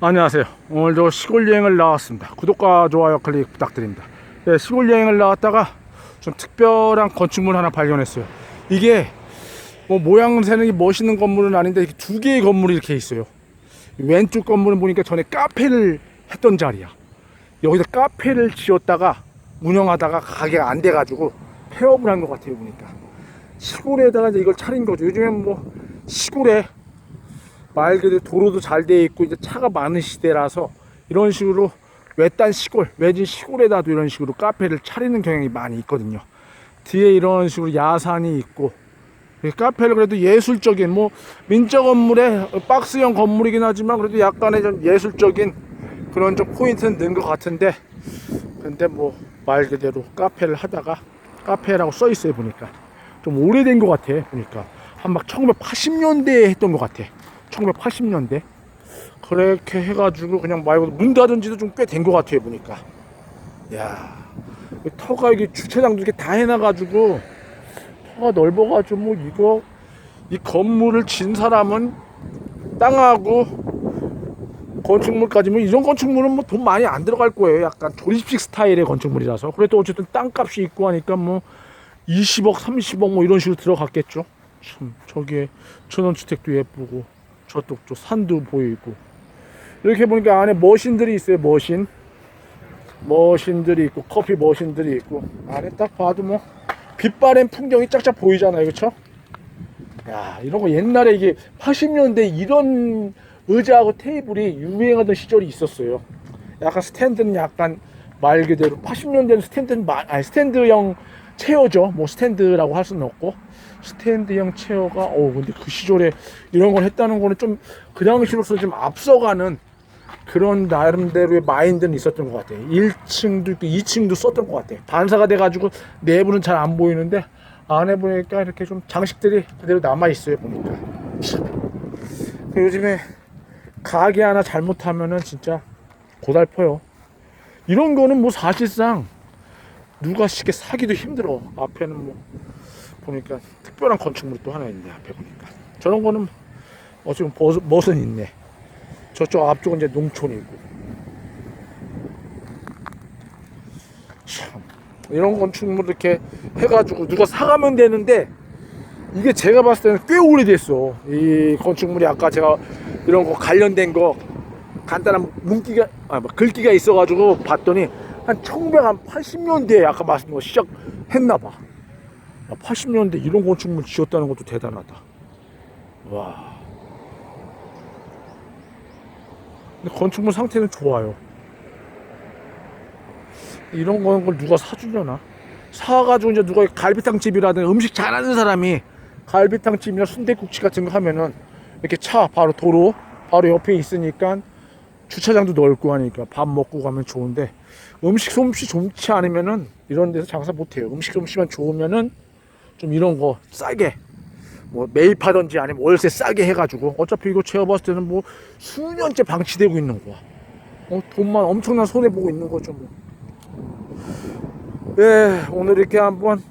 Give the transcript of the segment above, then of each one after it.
안녕하세요. 오늘도 시골 여행을 나왔습니다. 구독과 좋아요 클릭 부탁드립니다. 네, 시골 여행을 나왔다가 좀 특별한 건축물 하나 발견했어요. 이게 뭐 모양새는 멋있는 건물은 아닌데 두 개의 건물이 이렇게 있어요. 왼쪽 건물은 보니까 전에 카페를 했던 자리야. 여기다 카페를 지었다가 운영하다가 가게가 안 돼가지고 폐업을 한 것 같아요 보니까. 시골에다가 이제 이걸 차린 거죠. 요즘엔 뭐 시골에 말 그대로 도로도 잘 돼 있고 이제 차가 많은 시대라서 이런 식으로 외딴 시골, 외진 시골에다도 이런 식으로 카페를 차리는 경향이 많이 있거든요. 뒤에 이런 식으로 야산이 있고 이 카페를 그래도 예술적인 뭐 민적 건물의 박스형 건물이긴 하지만 그래도 약간의 좀 예술적인 그런 좀 포인트는 넣은 것 같은데 근데 뭐 말 그대로 카페를 하다가 카페라고 써 있어요 보니까. 좀 오래된 것 같아 보니까. 한 막 1980년대에 했던 것 같아 1980년대 그렇게 해가지고 그냥 말 그대로 문 닫은 지도 좀 꽤 된 것 같아요 보니까 야이 터가 이게 주차장도 이렇게 다 해놔가지고 터가 넓어가지고 뭐 이거 이 건물을 진 사람은 땅하고 건축물까지 뭐 이런 건축물은 뭐 돈 많이 안 들어갈 거예요. 약간 조립식 스타일의 건축물이라서. 그래도 어쨌든 땅값이 있고 하니까 뭐 20억, 30억 뭐 이런 식으로 들어갔겠죠. 참 저기에 천원주택도 예쁘고 저쪽도 산도 보이고 이렇게 보니까 안에 머신들이 있어요. 머신. 머신들이 있고 커피 머신들이 있고 안에 딱 봐도 뭐 빛바랜 풍경이 쫙쫙 보이잖아요. 그렇죠? 야, 이런 거 옛날에 이게 80년대 이런 의자하고 테이블이 유행하던 시절이 있었어요. 약간 스탠드는 약간 말 그대로 80년대는 스탠드는 마- 아니 스탠드형 체어죠. 뭐 스탠드라고 할 수는 없고 스탠드형 체어가 어 근데 그 시절에 이런 걸 했다는 거는 좀 그 당시로서 좀 앞서가는 그런 나름대로의 마인드는 있었던 것 같아요. 1층도 있고 2층도 썼던 것 같아요. 반사가 돼가지고 내부는 잘 안 보이는데 안에 보니까 이렇게 좀 장식들이 그대로 남아 있어요 보니까. 참. 그 요즘에 가게 하나 잘못하면은 진짜 고달퍼요. 이런 거는 뭐 사실상 누가 쉽게 사기도 힘들어. 앞에는 뭐 보니까 특별한 건축물이 또 하나 있네 앞에 보니까. 저런 거는 어 지금 벗- 멋은 있네. 저쪽 앞쪽은 이제 농촌이고. 참 이런 건축물 이렇게 해가지고 누가 사가면 되는데 이게 제가 봤을 때는 꽤 오래됐어. 이 건축물이 아까 제가 이런 거 관련된 거 간단한 문기가 아, 뭐 글귀가 있어가지고 봤더니 한 1980년대에 아까 말씀드린 거 시작했나 봐. 80년대 이런 건축물 지었다는 것도 대단하다. 와. 근데 건축물 상태는 좋아요. 이런 걸 누가 사주려나? 사가지고 이제 누가 갈비탕 집이라든 음식 잘하는 사람이 갈비탕 집이나 순대국집 같은 거 하면은 이렇게 차 바로 도로 바로 옆에 있으니까 주차장도 넓고 하니까 밥 먹고 가면 좋은데 음식 솜씨 좋지 않으면은 이런 데서 장사 못 해요. 음식 솜씨만 좋으면은 좀 이런 거 싸게 뭐 매입하던지 아니면 월세 싸게 해가지고 어차피 이거 제가 봤을 때는 뭐 수년째 방치되고 있는 거야. 어, 돈만 엄청난 손해 보고 있는 거죠 뭐. 예, 오늘 이렇게 한번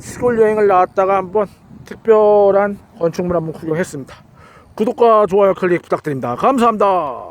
시골 여행을 나왔다가 한번 특별한 건축물 한번 구경했습니다. 구독과 좋아요 클릭 부탁드립니다. 감사합니다.